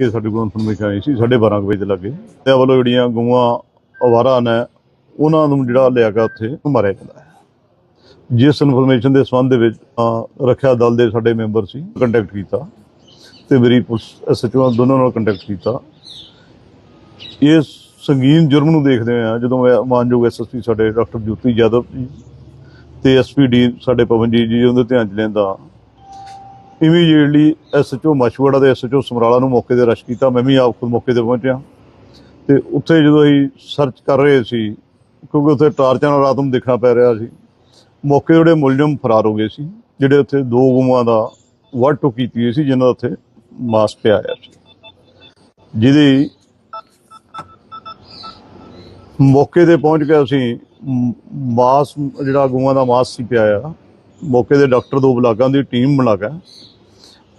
ਕਿ ਸਾਡੇ ਕੋਲ ਇਨਫੋਰਮੇਸ਼ਨ ਆਈ ਸੀ 12:30 ਵਜੇ ਦੇ ਲੱਗੇ। ਤੇ ਵੱਲੋਂ ਜਿਹੜੀਆਂ ਗਊਆਂ, ਅਵਾਰਾ ਨੇ, ਉਹਨਾਂ ਨੂੰ ਜਿਹੜਾ ਲਿਆ ਕੇ ਉੱਥੇ ਮਾਰਿਆ ਜਾਂਦਾ ਹੈ। ਜਿਸ ਇਨਫੋਰਮੇਸ਼ਨ ਦੇ ਸੰਬੰਧ ਦੇ ਵਿੱਚ ਰੱਖਿਆ ਦਲ ਦੇ ਸਾਡੇ ਮੈਂਬਰ ਸੀ ਕੰਟੈਕਟ ਕੀਤਾ। ਤੇ ਮੇਰੀ ਪੁਲਿਸ ਐਸਐਚਓ ਦੋਨਾਂ ਨਾਲ ਕੰਟੈਕਟ ਕੀਤਾ। ਇਸ ਸੰਗੀਨ ਜੁਰਮ ਨੂੰ ਦੇਖਦੇ ਆ, ਜਦੋਂ ਮੈਂ ਮਾਨਯੋਗ ਐਸਐਸਪੀ ਸਾਡੇ ਡਾਕਟਰ ਜੋਤੀ ਯਾਦਵ ਜੀ ਤੇ ਐਸਪੀਡੀ ਸਾਡੇ ਪਵਨਜੀਤ ਜੀ ਉਹਦੇ ਧਿਆਨ ਚ ਲੈਂਦਾ ਇਮੀਡੀਏਟਲੀ ਐਸਐਚਓ ਮਸ਼ਵੜਾ ਦੇ ਐਸਐਚਓ ਸਮਰਾਲਾ ਨੂੰ ਮੌਕੇ ਤੇ ਰਸ਼ ਕੀਤਾ, ਮੈਂ ਵੀ ਆਪ ਖੁਦ ਮੌਕੇ ਤੇ ਪਹੁੰਚਿਆ। ਤੇ ਉੱਥੇ ਜਦੋਂ ਅਸੀਂ ਸਰਚ ਕਰ ਰਹੇ ਸੀ, ਕਿਉਂਕਿ ਉੱਥੇ ਟਾਰਚਾਂ ਨਾਲ ਰਾਤ ਨੂੰ ਦੇਖਣਾ ਪੈ ਰਿਹਾ ਸੀ, ਮੌਕੇ ਜਿਹੜੇ ਮੁਲਜ਼ਮ ਫਰਾਰ ਹੋ ਗਏ ਸੀ, ਜਿਹੜੇ ਉੱਥੇ ਦੋ ਗੁਮਾਂ ਦਾ ਵਰਟੋ ਕੀਤੀ ਹੋਈ ਸੀ, ਜਿਨ੍ਹਾਂ ਦਾ ਉੱਥੇ ਮਾਸ ਪਿਆ ਆਇਆ ਸੀ। ਜਿਹਦੀ ਮੌਕੇ ਤੇ ਪਹੁੰਚ ਕੇ ਅਸੀਂ ਮਾਸ, ਜਿਹੜਾ ਗਊਆਂ ਦਾ ਮਾਸ ਸੀ ਪਿਆ ਆ, ਮੌਕੇ ਦੇ ਡਾਕਟਰ ਦੋ ਬਲਾਕਾਂ ਦੀ ਟੀਮ ਬਣਾ ਕੇ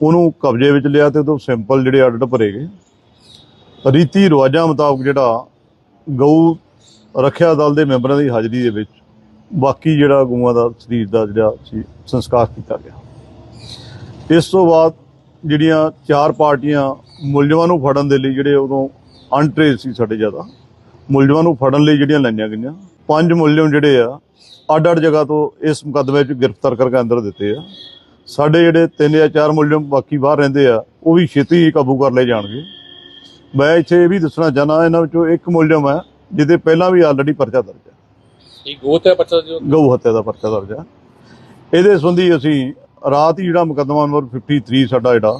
ਉਹਨੂੰ ਕਬਜ਼ੇ ਵਿੱਚ ਲਿਆ ਤੇ ਉਹ ਸੈਂਪਲ ਜਿਹੜੇ ਅੱਡ ਭਰੇ ਗਏ। ਰੀਤੀ ਰਿਵਾਜਾਂ ਮੁਤਾਬਕ ਜਿਹੜਾ ਗਊ ਰੱਖਿਆ ਦਲ ਦੇ ਮੈਂਬਰਾਂ ਦੀ ਹਾਜ਼ਰੀ ਦੇ ਵਿੱਚ ਬਾਕੀ ਜਿਹੜਾ ਗਊਆਂ ਦਾ ਸਰੀਰ ਦਾ ਜਿਹੜਾ ਸੀ, ਸੰਸਕਾਰ ਕੀਤਾ ਗਿਆ। ਇਸ ਤੋਂ ਬਾਅਦ ਜਿਹੜੀਆਂ ਚਾਰ ਪਾਰਟੀਆਂ ਮੁਲਜ਼ਮਾਂ ਨੂੰ ਫੜਨ ਦੇ ਲਈ ਜਿਹੜੇ ਉਦੋਂ ਅਨਟ੍ਰੇਸ ਸੀ ਸਾਡੇ ਜ਼ਿਆਦਾ, ਮੁਲਜ਼ਮਾਂ ਨੂੰ ਫੜਨ ਲਈ ਜਿਹੜੀਆਂ ਲਾਈਆਂ ਗਈਆਂ, ਪੰਜ ਮੁਲਜ਼ਮ ਜਿਹੜੇ ਆ ਅੱਡ ਅੱਡ ਜਗ੍ਹਾ ਤੋਂ ਇਸ ਮੁਕੱਦਮੇ 'ਚ ਗ੍ਰਿਫਤਾਰ ਕਰਕੇ ਅੰਦਰ ਦਿੱਤੇ ਆ। ਸਾਡੇ ਜਿਹੜੇ ਤਿੰਨ ਜਾਂ ਚਾਰ ਮੁਲਜ਼ਮ ਬਾਕੀ ਬਾਹਰ ਰਹਿੰਦੇ ਆ ਉਹ ਵੀ ਛੇਤੀ ਹੀ ਕਾਬੂ ਕਰ ਲਏ ਜਾਣਗੇ। ਮੈਂ ਇੱਥੇ ਇਹ ਵੀ ਦੱਸਣਾ ਚਾਹਨਾ ਇਹਨਾਂ ਵਿੱਚੋਂ ਇੱਕ ਮੁਲਜ਼ਮ ਹੈ ਜਿਹਦੇ ਪਹਿਲਾਂ ਵੀ ਆਲਰੇਡੀ ਪਰਚਾ ਦਰਜ ਹੈ ਇਹ ਗੋਤ ਹੈ ਬੱਚਾ ਜੋ ਗਊ ਹੱਤਿਆ ਦਾ ਪਰਚਾ ਦਰਜ ਹੈ ਇਹਦੇ ਸੰਬੰਧੀ ਅਸੀਂ ਰਾਤ ਹੀ ਜਿਹੜਾ ਮੁਕੱਦਮਾ ਨੰਬਰ 53 ਸਾਡਾ ਜਿਹੜਾ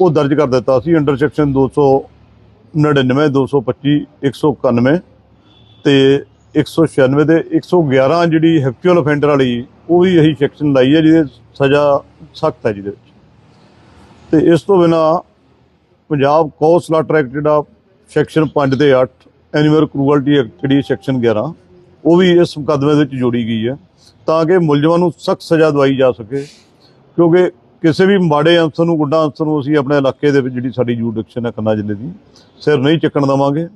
ਉਹ ਦਰਜ ਕਰ ਦਿੱਤਾ ਸੀ ਅੰਡਰ ਸੈਕਸ਼ਨ 299 225 191 ਤੇ 196 ਦੇ 111 ਜਿਹੜੀ ਹੈਕਚੁਅਲ ਅਫੈਂਡਰ ਵਾਲੀ ਉਹ ਵੀ ਇਹੀ ਸੈਕਸ਼ਨ ਲਾਈ ਹੈ ਜਿਹਦੇ ਸਜ਼ਾ ਸਖਤ ਹੈ ਜਿਹਦੇ ਵਿੱਚ। ਤੇ ਇਸ ਤੋਂ ਬਿਨਾ ਪੰਜਾਬ ਕੋ ਸਲਾਟਰ ਐਕਟ ਜਿਹੜਾ ਸੈਕਸ਼ਨ 5 ਤੇ 8 ਐਨੀਮਲ ਕਰੂਅਲਟੀ ਐਕਟ ਜਿਹੜੀ ਸੈਕਸ਼ਨ 11 ਉਹ ਵੀ ਇਸ ਮੁਕੱਦਮੇ ਦੇ ਵਿੱਚ ਜੋੜੀ ਗਈ ਹੈ ਤਾਂ ਕਿ ਮੁਲਜ਼ਮਾਂ ਨੂੰ ਸਖਤ ਸਜ਼ਾ ਦਵਾਈ ਜਾ ਸਕੇ। ਕਿਉਂਕਿ ਕਿਸੇ ਵੀ ਮਾੜੇ ਅਨਸਰ ਨੂੰ, ਗੁੱਡਾ ਅਨਸਰ ਨੂੰ ਅਸੀਂ ਆਪਣੇ ਇਲਾਕੇ ਦੇ ਵਿੱਚ ਜਿਹੜੀ ਸਾਡੀ ਜੂਡਿਕਸ਼ਨ ਹੈ ਖੰਨਾ ਜ਼ਿਲ੍ਹੇ ਦੀ, ਸਿਰ ਨਹੀਂ ਚੱਕਣ ਦੇਵਾਂਗੇ।